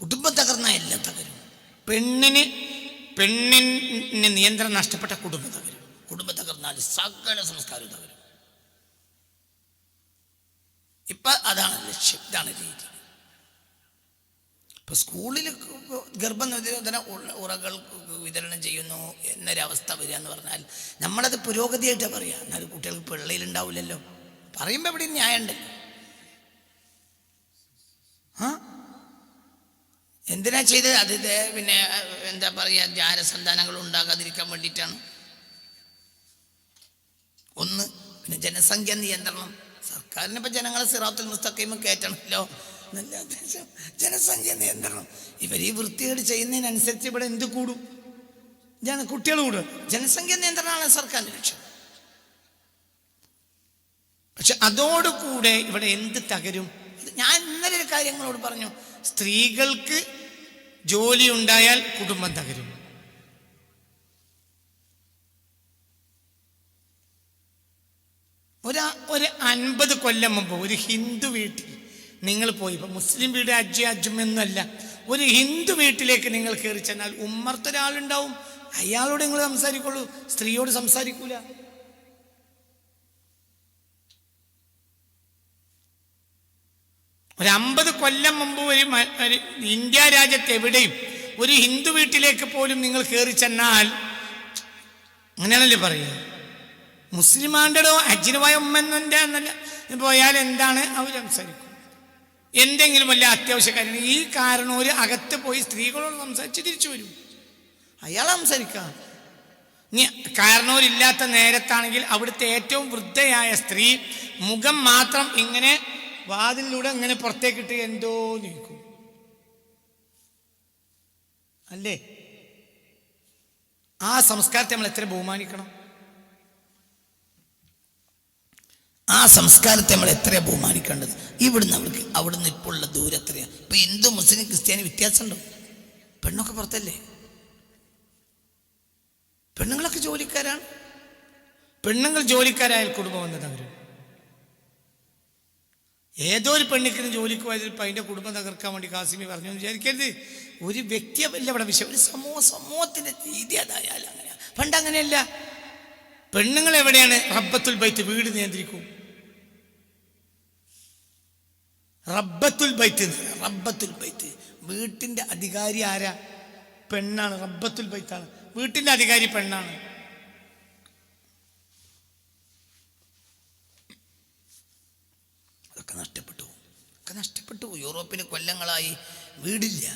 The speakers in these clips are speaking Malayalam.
കുടുംബം തകർന്ന എല്ലാം തകരും. പെണ്ണിന് പെണ്ണിന് നിയന്ത്രണം നഷ്ടപ്പെട്ട കുടുംബം തകരും. കുടുംബം തകർന്നാൽ സകല സംസ്കാരവും തകരും. ഇപ്പൊ അതാണ് ലക്ഷ്യം ഇതാണ് രീതി. ഇപ്പൊ സ്കൂളിൽ ഗർഭനിരോധന ഉറകൾ വിതരണം ചെയ്യുന്നു എന്നൊരവസ്ഥ വരിക എന്ന് പറഞ്ഞാൽ നമ്മളത് പുരോഗതിയായിട്ടാണ് പറയുക എന്നാൽ കുട്ടികൾക്ക് പിള്ളയിലുണ്ടാവില്ലല്ലോ പറയുമ്പോൾ എവിടെയും ന്യായമുണ്ടല്ലോ. ആ? എന്തിനാ ചെയ്തത്? അത് പിന്നെ എന്താ പറയുക ജാരസന്താനങ്ങൾ ഉണ്ടാകാതിരിക്കാൻ വേണ്ടിയിട്ടാണ്. ഒന്ന് പിന്നെ ജനസംഖ്യ നിയന്ത്രണം. സർക്കാരിന് ഇപ്പം ജനങ്ങളെ സിറാത്തിൽ മുസ്തഖീമ് കയറ്റണമല്ലോ എന്നല്ല ഉദ്ദേശം ജനസംഖ്യ നിയന്ത്രണം. ഇവർ ഈ വൃത്തികേട് ചെയ്യുന്നതിനനുസരിച്ച് ഇവിടെ എന്ത് കൂടും? ജന കുട്ടികൾ കൂടും ജനസംഖ്യ നിയന്ത്രണമാണ് സർക്കാരിന്റെ ലക്ഷ്യം. പക്ഷെ അതോടുകൂടെ ഇവിടെ എന്ത് തകരും? ഞാൻ ഇന്നലെ ഒരു കാര്യങ്ങളോട് പറഞ്ഞു. സ്ത്രീകൾക്ക് ജോലി ഉണ്ടായാൽ കുടുംബം തകരും. ഒരു ഒരു അൻപത് കൊല്ലം മുമ്പ് ഒരു ഹിന്ദു വീട്ടിൽ നിങ്ങൾ പോയി. ഇപ്പൊ മുസ്ലിം വീട് അജ്ജി അജ്ജുമെന്നല്ല ഒരു ഹിന്ദു വീട്ടിലേക്ക് നിങ്ങൾ കയറി ചെന്നാൽ ഉമ്മർത്തൊരാളുണ്ടാവും അയാളോട് നിങ്ങൾ സംസാരിക്കുള്ളൂ. സ്ത്രീയോട് സംസാരിക്കൂല. ഒരു അമ്പത് കൊല്ലം മുമ്പ് ഒരു ഇന്ത്യ രാജ്യത്ത് എവിടെയും ഒരു ഹിന്ദു വീട്ടിലേക്ക് പോലും നിങ്ങൾ കയറി ചെന്നാൽ അങ്ങനെയാണല്ലേ പറയുക? മുസ്ലിമാണ്ടോ അജിനുവായ ഉമ്മന്റെ എന്നല്ല. പോയാൽ എന്താണ് അവർ സംസാരിക്കും? എന്തെങ്കിലും വല്ല അത്യാവശ്യ കാര്യം ഈ കാരണം ഒരു അകത്ത് പോയി സ്ത്രീകളോട് സംസാരിച്ച് തിരിച്ചു വരും. അയാൾ സംസാരിക്കാം. ഇനി കാരണവരില്ലാത്ത നേരത്താണെങ്കിൽ അവിടുത്തെ ഏറ്റവും വൃദ്ധയായ സ്ത്രീ മുഖം മാത്രം ഇങ്ങനെ വാതിലിലൂടെ അങ്ങനെ പുറത്തേക്കിട്ട് എന്തോ നിൽക്കും അല്ലേ? ആ സംസ്കാരത്തെ നമ്മൾ എത്ര ബഹുമാനിക്കണം? ആ സംസ്കാരത്തെ നമ്മൾ എത്ര ബഹുമാനിക്കേണ്ടത്? ഇവിടുന്ന് അവർക്ക് അവിടുന്ന് ഇപ്പോൾ ഉള്ള ദൂരം എത്രയാണ് ഇപ്പൊ ഹിന്ദു മുസ്ലിം ക്രിസ്ത്യാനി വ്യത്യാസമുണ്ടോ? പെണ്ണൊക്കെ പുറത്തല്ലേ? പെണ്ണുങ്ങളൊക്കെ ജോലിക്കാരാണ്. പെണ്ണുങ്ങൾ ജോലിക്കാരായാൽ കുടുംബം വന്നത് അവർ ഏതോ ഒരു പെണ്ണിക്കിന് ജോലിക്ക് പോയതിൽ ഇപ്പം അതിന്റെ കുടുംബം തകർക്കാൻ വേണ്ടി കാസിമി പറഞ്ഞു എന്ന് വിചാരിക്കരുത്. ഒരു വ്യക്തിയല്ല ഇവിടെ വിഷയം ഒരു സമൂഹ സമൂഹത്തിന്റെ രീതി അതായാലും അങ്ങനെ പണ്ട് അങ്ങനെയല്ല. പെണ്ണുങ്ങൾ എവിടെയാണ്? റബ്ബത്തുൽ ബൈത്ത് വീട് നിയന്ത്രിക്കും. റബ്ബത്തുൽ ബൈത്ത് റബ്ബത്തുൽ ബൈത്ത്. വീട്ടിന്റെ അധികാരി ആരാ? പെണ്ണാണ്. റബ്ബത്തുൽ ബൈത്താണ്. വീട്ടിന്റെ അധികാരി പെണ്ണാണ്. അതൊക്കെ നഷ്ടപ്പെട്ടു. ഒക്കെ നഷ്ടപ്പെട്ടു. യൂറോപ്പിന് കൊല്ലങ്ങളായി വീടില്ല.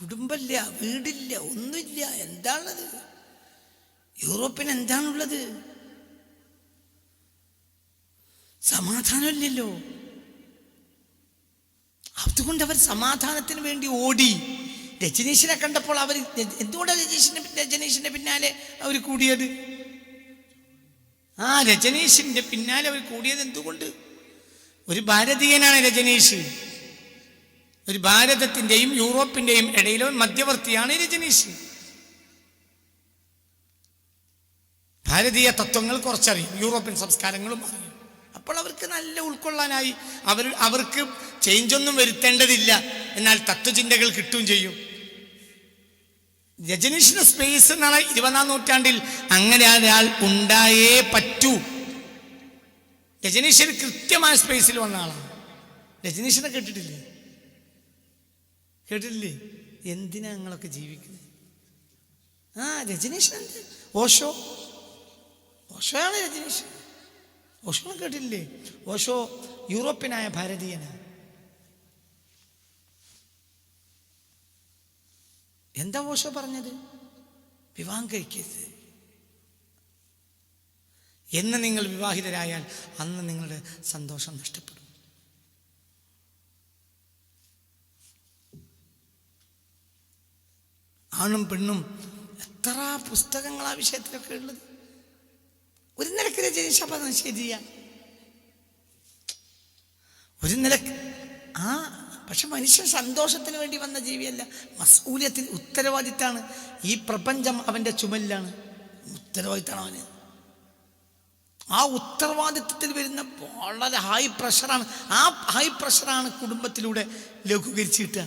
കുടുംബമില്ല വീടില്ല ഒന്നുമില്ല. എന്താണുള്ളത് യൂറോപ്പിന് എന്താണുള്ളത്? സമാധാനമില്ലല്ലോ. അതുകൊണ്ട് അവർ സമാധാനത്തിന് വേണ്ടി ഓടി. രജനീഷിനെ കണ്ടപ്പോൾ അവർ എന്തുകൊണ്ടാണ് രജനീഷിന്റെ രജനീഷിന്റെ പിന്നാലെ അവർ കൂടിയത്? ആ രജനീഷിന്റെ പിന്നാലെ അവർ കൂടിയത് എന്തുകൊണ്ട്? ഒരു ഭാരതീയനാണ് രജനീഷ്. ഒരു ഭാരതത്തിന്റെയും യൂറോപ്പിന്റെയും ഇടയിലെ മധ്യവർത്തിയാണ് രജനീഷ്. ഭാരതീയ തത്വങ്ങൾ കുറച്ചറിയും യൂറോപ്യൻ സംസ്കാരങ്ങളും അറിയും. അപ്പോൾ അവർക്ക് നല്ല ഉൾക്കൊള്ളാനായി. അവർ അവർക്ക് ചേഞ്ച് ഒന്നും വരുത്തേണ്ടതില്ല. എന്നാൽ തത്വചിന്തകൾ കിട്ടുകയും ചെയ്യും. രജനീഷിന് സ്പേസ് എന്നാണ് ഇരുപതാം നൂറ്റാണ്ടിൽ അങ്ങനെ ഒരാൾ ഉണ്ടായേ പറ്റൂ. രജനീഷ് ഒരു കൃത്യമായ സ്പേസിൽ വന്ന ആളാണ്. രജനീഷിനെ കേട്ടിട്ടില്ലേ? കേട്ടിട്ടില്ലേ? എന്തിനാ ഞങ്ങളൊക്കെ ജീവിക്കുന്നത് ആ രജനീഷ് എന്ത്? ഓഷോ. ഓഷോയാണ് രജനീഷ്. ഓഷോ കേട്ടിട്ടില്ലേ? ഓഷോ യൂറോപ്യനായ ഭാരതീയനാണ്. എന്താ ഓഷോ പറഞ്ഞത്? വിവാഹം കഴിക്കരുത്. എന്ന് നിങ്ങൾ വിവാഹിതരായാൽ അന്ന് നിങ്ങളുടെ സന്തോഷം നഷ്ടപ്പെടും. ആണും പെണ്ണും എത്ര പുസ്തകങ്ങൾ ആ വിഷയത്തിലൊക്കെ ഉള്ളത്? ഒരു നിലയ്ക്ക് അത് ശരിയാ ഒരു നിലയ്ക്ക് ആ പക്ഷെ മനുഷ്യൻ സന്തോഷത്തിന് വേണ്ടി വന്ന ജീവിയല്ല. മസൂല്യത്തിൽ ഉത്തരവാദിത്താണ്. ഈ പ്രപഞ്ചം അവന്റെ ചുമലിലാണ്. ഉത്തരവാദിത്താണ് അവന്. ആ ഉത്തരവാദിത്വത്തിൽ വരുന്ന വളരെ ഹൈ പ്രഷറാണ് ആ ഹൈ പ്രഷറാണ് കുടുംബത്തിലൂടെ ലഘൂകരിച്ച് കിട്ടുക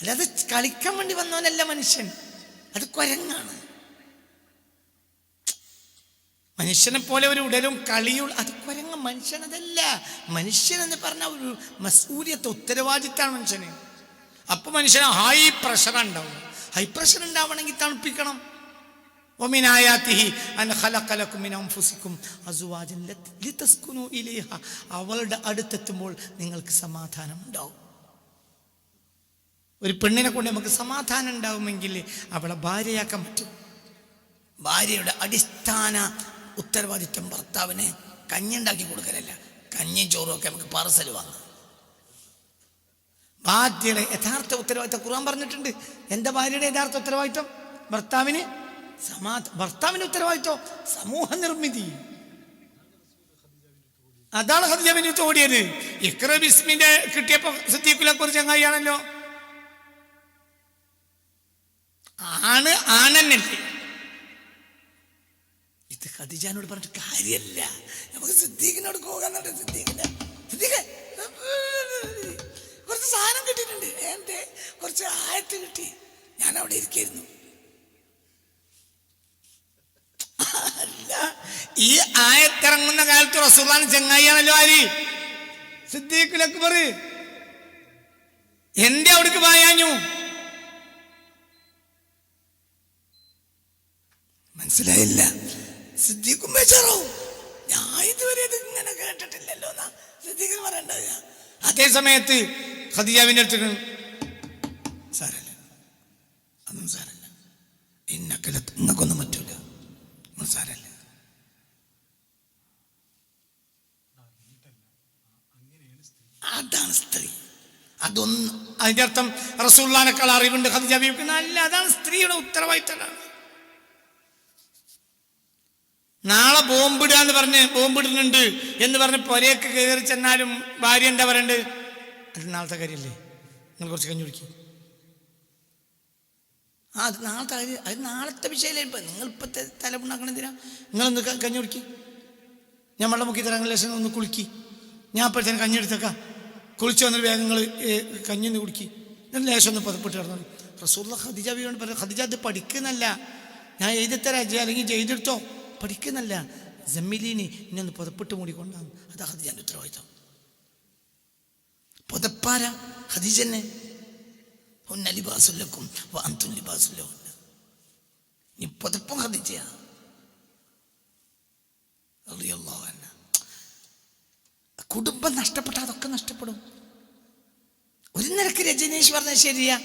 അല്ലാതെ കളിക്കാൻ വേണ്ടി വന്നവനല്ല മനുഷ്യൻ. അത് കുരങ്ങാണ്. മനുഷ്യനെ പോലെ ഒരു ഉടലും കളിയും അത് കുരങ്ങ മനുഷ്യനതല്ല മനുഷ്യൻ എന്ന് പറഞ്ഞ ഒരു മസൂര്യത്തെ ഉത്തരവാദിത്താണ് മനുഷ്യന് അപ്പൊ മനുഷ്യന് ഹൈ പ്രഷർ ഉണ്ടാവും ഹൈ പ്രഷർ ഉണ്ടാവണമെങ്കിൽ തണുപ്പിക്കണം ومن آياته أن خلق لكم من أنفسكم أزواجا لتسكنوا إليها അവളുടെ അടുത്തെത്തുമ്പോൾ നിങ്ങൾക്ക് സമാധാനം ഉണ്ടാവും ഒരു പെണ്ണിനെ കൊണ്ട് നമുക്ക് സമാധാനം ഉണ്ടാവുമെങ്കിൽ അവളെ ഭാര്യയാക്കാൻ പറ്റും ഭാര്യയുടെ അടിസ്ഥാന ഉത്തരവാദിത്വം ഭർത്താവിന് കഞ്ഞി ഉണ്ടാക്കി കൊടുക്കലല്ല. കഞ്ഞിയും ചോറും ഒക്കെ നമുക്ക് പാർസൽ വാങ്ങാം. ഭാര്യയുടെ യഥാർത്ഥ ഉത്തരവാദിത്വം ഖുർആൻ പറഞ്ഞിട്ടുണ്ട്. എന്റെ ഭാര്യയുടെ യഥാർത്ഥ ഉത്തരവാദിത്വം? ഭർത്താവിന് സമാ ഭർത്താവിന് ഉത്തരവാദിത്വം സമൂഹ നിർമ്മിതി. അതാണ് ഹദ്ജബിന് ഓടിയത്. ഇക്ര ബിസ്മിന്റെ കിട്ടിയപ്പോ സിദ്ദീഖുലൊക്കെ കുറിച്ച് ചങ്ങായിയാണല്ലോ. ആണ് ആണെന്നല്ലേ. ഇത് ഖദീജാനോട് പറഞ്ഞിട്ട് കാര്യമല്ല നമുക്ക് സിദ്ദീഖിനോട് പോകാന്നുണ്ട് സിദ്ദീഖിന്റെ സിദ്ദീഖ് കുറച്ച് സാധനം കിട്ടിയിട്ടുണ്ട്. എന്റെ കുറച്ച് ആയത്ത് കിട്ടി. ഞാൻ അവിടെ ഇരിക്കായിരുന്നു. ഈ ആയത്തിറങ്ങുന്ന കാലത്ത് റസൂള്ളാൻ ചെങ്ങായിയാണല്ലോ ആര്? സിദ്ദീഖിലൊക്കെ പറ എന്റെ അവിടേക്ക് പായാഞ്ഞു മനസ്സിലായില്ല. സിദ്ദീഖും ബേജാറാവും ഞാൻ ഇതുവരെ ഇത് ഇങ്ങനെ കേട്ടിട്ടില്ലല്ലോ എന്നാ സിദ്ദീഖ് പറയണ്ടത് അതേ സമയത്ത് ഖദീജാവിന്റെ അടുത്ത് സാരല്ല അതും സാരല്ല. ഇന്നക്കല നിങ്ങൾക്കൊന്നും പറ്റൂല. സാരല്ല. അതാണ് സ്ത്രീ. അതൊന്നും അതിന്റെ അർത്ഥം റസൂള്ളാനേക്കാൾ അറിവുണ്ട് ഖദിജ ബീവിക്ക് അല്ല അതാണ് സ്ത്രീയുടെ ഉത്തരവാദിത്തമാണ് നാളെ ബോംബിടുക എന്ന് പറഞ്ഞ് ബോംബിടുന്നുണ്ട് എന്ന് പറഞ്ഞ് പൊരയൊക്കെ കയറി ചെന്നാലും ഭാര്യ എന്താ പറയണ്ട്? അത് നാളത്തെ കാര്യമല്ലേ നിങ്ങൾ കുറച്ച് കഞ്ഞി കുടിക്കും. ആ അത് നാളത്തെ കാര്യം അത് നാളത്തെ വിഷയമല്ലേ ഇപ്പം നിങ്ങൾ ഇപ്പോഴത്തെ തലമുണ്ടാക്കണം എന്തിനാ? നിങ്ങളൊന്ന് കഞ്ഞി കുടിക്കും. ഞാൻ വെള്ളം മുക്കി തരാൻ ലക്ഷം ഒന്ന് കുളിക്കി. ഞാൻ അപ്പോഴത്തേന് കഞ്ഞി എടുത്തേക്കാം. കുളിച്ച് വന്നൊരു വേഗം നിങ്ങൾ കഞ്ഞി ഒന്ന് കുടിക്കി. എന്നിട്ട് ലേശം ഒന്ന് പതപ്പെട്ട് കിടന്നു റസൂള്ള ഖദിജ വീട് പറഞ്ഞു ഖദിജ അത് പഠിക്കുന്നല്ല ഞാൻ എഴുതി തരാം അല്ലെങ്കിൽ ചെയ്തെടുത്തോ പഠിക്കുന്നല്ല. ജമ്മിലീനി എന്നെ ഒന്ന് പുതപ്പിട്ട് മൂടിക്കൊണ്ടാണ്. അതാ ഖദിജാന്റെ ഉത്തരവാദിത്വം. പുതപ്പാര ഖദീജന്നെ ഒന്ന ലിബാസുല്ലക്കും വാന്തും ലിബാസുല്ലോ നീ പുതപ്പും റളിയല്ലാഹു അൻഹ. കുടുംബം നഷ്ടപ്പെട്ട അതൊക്കെ നഷ്ടപ്പെടും. ഒരു നിരക്ക് രജനീഷ് പറഞ്ഞ ശരിയാ.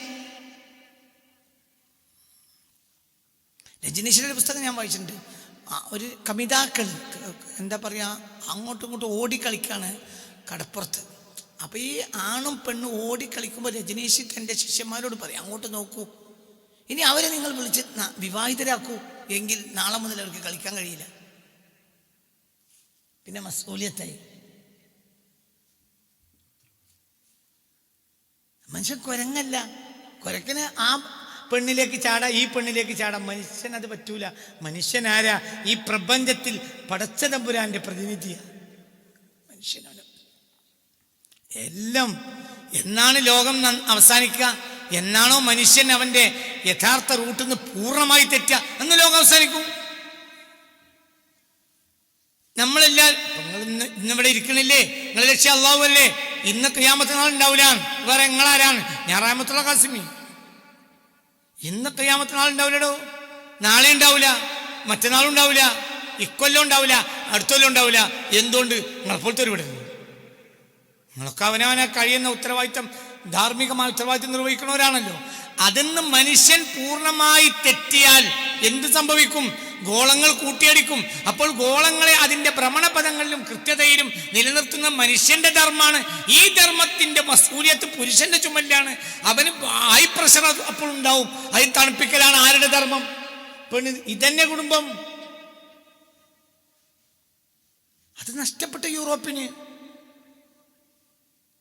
രജനീഷിന്റെ പുസ്തകം ഞാൻ വായിച്ചിട്ടുണ്ട്. ഒരു കമിതാക്കൾ എന്താ പറയുക അങ്ങോട്ടും ഇങ്ങോട്ടും ഓടിക്കളിക്കാണ് കടപ്പുറത്ത്. അപ്പോൾ ഈ ആണും പെണ്ണും ഓടിക്കളിക്കുമ്പോൾ രജനീഷ് തന്റെ ശിഷ്യന്മാരോട് പറയും അങ്ങോട്ട് നോക്കൂ. ഇനി അവരെ നിങ്ങൾ വിളിച്ച് വിവാഹിതരാക്കൂ. എങ്കിൽ നാളെ മുതൽ അവർക്ക് കളിക്കാൻ കഴിയില്ല. പിന്നെ മസൂലിയത്തായി. മനുഷ്യൻ കുരങ്ങല്ല. കുരക്കിന് ആ പെണ്ണിലേക്ക് ചാടാ ഈ പെണ്ണിലേക്ക് ചാടാ. മനുഷ്യൻ അത് പറ്റൂല. മനുഷ്യനാരാ? ഈ പ്രപഞ്ചത്തിൽ പടച്ച തമ്പുരാന്റെ പ്രതിനിധിയാണ് മനുഷ്യനാണ്. എല്ലാം എന്നാണ് ലോകം അവസാനിക്കുക എന്നാണോ മനുഷ്യൻ അവന്റെ യഥാർത്ഥ റൂട്ടിൽ നിന്ന് പൂർണമായി തെറ്റുക എന്ന് ലോകം അവസാനിക്കും. നമ്മളെല്ലാം നിങ്ങൾ ഇന്ന് ഇന്നിവിടെ ഇരിക്കണില്ലേ? നിങ്ങൾ ലക്ഷ്യം അള്ളാഹു അല്ലേ? ഇന്ന് ക്രിയാമത്ത് നാൾ ഉണ്ടാവില്ല വേറെ നിങ്ങളാരാണ്? ഞാൻ റാമത്തുള്ള കാസിമി ഇന്ന് കയ്യാമത്തെ നാൾ ഉണ്ടാവില്ലടോ? നാളെ ഉണ്ടാവില്ല. മറ്റന്നാളും ഉണ്ടാവില്ല. ഇക്കൊല്ലം ഉണ്ടാവില്ല. അടുത്തൊല്ലം ഉണ്ടാവില്ല. എന്തുകൊണ്ട്? നിങ്ങളെപ്പോലത്തെ ഒരു വിടരുത് നിങ്ങളൊക്കെ അവനവനെ കഴിയുന്ന ഉത്തരവാദിത്തം ധാർമ്മികമായ ഉത്തരവാദിത്തം നിർവഹിക്കുന്നവരാണല്ലോ. അതിന്ന് മനുഷ്യൻ പൂർണമായി തെറ്റിയാൽ എന്ത് സംഭവിക്കും? ഗോളങ്ങൾ കൂട്ടിയടിക്കും. അപ്പോൾ ഗോളങ്ങളെ അതിന്റെ ഭ്രമണപഥങ്ങളിലും കൃത്യതയിലും നിലനിർത്തുന്ന മനുഷ്യന്റെ ധർമ്മമാണ് ഈ ധർമ്മത്തിന്റെ മസൂലിയത്ത് പുരുഷന്റെ ചുമലിലാണ്. അവന് ഹൈ പ്രഷർ അപ്പോൾ ഉണ്ടാവും. അതിന് തണുപ്പിക്കലാണ് ആരുടെ ധർമ്മം? പെണ്ണ്. ഇതന്നെ കുടുംബം. അത് നഷ്ടപ്പെട്ട യൂറോപ്പിന്.